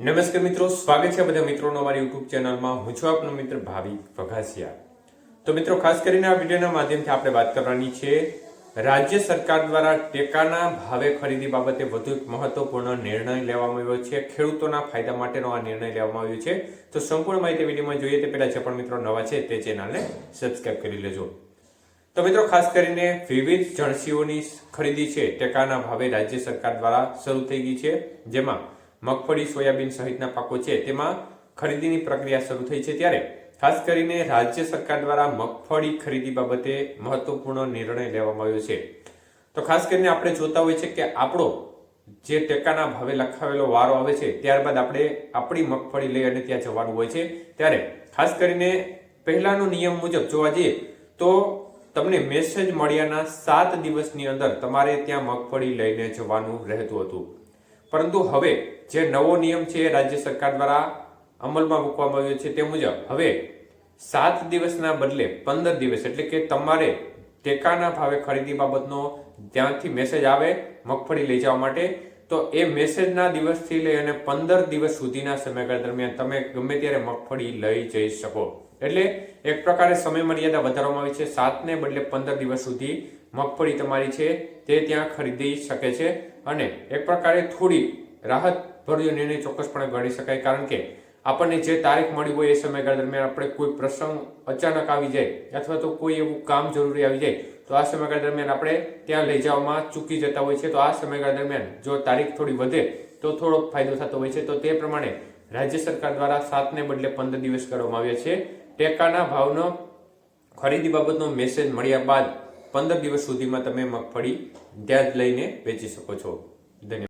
નમસ્કાર મિત્રો, સ્વાગત છે બધા મિત્રોનો અમારી યુટ્યુબ ચેનલમાં. હું છું આપનો મિત્ર ભાવિક વઘાસિયા. તો મિત્રો, ખાસ કરીને આ વિડીયોના માધ્યમથી આપણે વાત કરવાની છે, રાજ્ય સરકાર દ્વારા ટેકાના ભાવે ખરીદી બાબતે વધુ એક મહત્વપૂર્ણ નિર્ણય લેવામાં આવ્યો છે. ખેડૂતોના ફાયદા માટેનો આ નિર્ણય લેવામાં આવ્યો છે. તો સંપૂર્ણ માહિતી વિડીયોમાં જોઈએ તે પહેલાં જે પણ મિત્રો નવા છે તે ચેનલને સબસ્ક્રાઇબ કરી લેજો. તો મિત્રો, ખાસ કરીને વિવિધ જણસીઓની ખરીદી છે. ટેકાના ભાવે રાજ્ય સરકાર દ્વારા શરૂ થઈ ગઈ છે. જેમાં મગફળી, સોયાબીન સહિતના પાકો છે. તેમાં ખરીદીની પ્રક્રિયા શરૂ થઈ છે ત્યારે ખાસ કરીને રાજ્ય સરકાર દ્વારા મગફળી ખરીદી બાબતે મહત્વપૂર્ણ નિર્ણય લેવામાં આવ્યો છે. તો ખાસ કરીને આપણે જોતા હોય છે કે આપણો જે ટેકાના ભાવે લખાવેલો વારો આવે છે, ત્યારબાદ આપણે આપણી મગફળી લઈ અને ત્યાં જવાનું હોય છે. ત્યારે ખાસ કરીને પહેલાનો નિયમ મુજબ જોવા જઈએ તો તમને મેસેજ મળ્યાના સાત દિવસની અંદર તમારે ત્યાં મગફળી લઈને જવાનું રહેતું હતું. પરંતુ હવે જે નવો નિયમ છે એ રાજ્ય સરકાર દ્વારા અમલમાં મૂકવામાં આવ્યો છે તે મુજબ હવે સાત દિવસના બદલે પંદર દિવસ એટલે કે તમારે ટેકાના ભાવે ખરીદી બાબતનો ત્યાંથી મેસેજ આવે મગફળી લઈ જવા માટે, તો એ મેસેજના દિવસથી લઈ અને પંદર દિવસ સુધીના સમયગાળા દરમિયાન તમે ગમે ત્યારે મગફળી લઈ જઈ શકો. એટલે એક પ્રકારે સમય મર્યાદા વધારવામાં આવી છે. સાતને બદલે પંદર દિવસ સુધી મગફળી તમારી છે તે ત્યાં ખરીદી શકે છે અને એક પ્રકારે થોડી રાહત ભર્યો નિર્ણય ચોક્કસપણે ગણી શકાય. કારણ કે આપણને જે તારીખ મળી હોય એ સમયગાળા દરમિયાન આપણે કોઈ પ્રસંગ અચાનક આવી જાય અથવા તો કોઈ એવું કામ જરૂરી આવી જાય, તો આ સમયગાળા દરમિયાન આપણે ત્યાં લઈ જવામાં ચૂકી જતા હોય છે. તો આ સમયગાળા દરમિયાન જો તારીખ થોડી વધે તો થોડોક ફાયદો થતો હોય છે. તો તે પ્રમાણે રાજ્ય સરકાર દ્વારા સાતને બદલે પંદર દિવસ કરવામાં આવ્યા છે. ટેકાના ભાવનો ખરીદી બાબતનો મેસેજ મળ્યા બાદ પંદર દિવસ સુધીમાં તમે મગફળી ત્યાં જ લઈને વેચી શકો છો. ધન્યવાદ.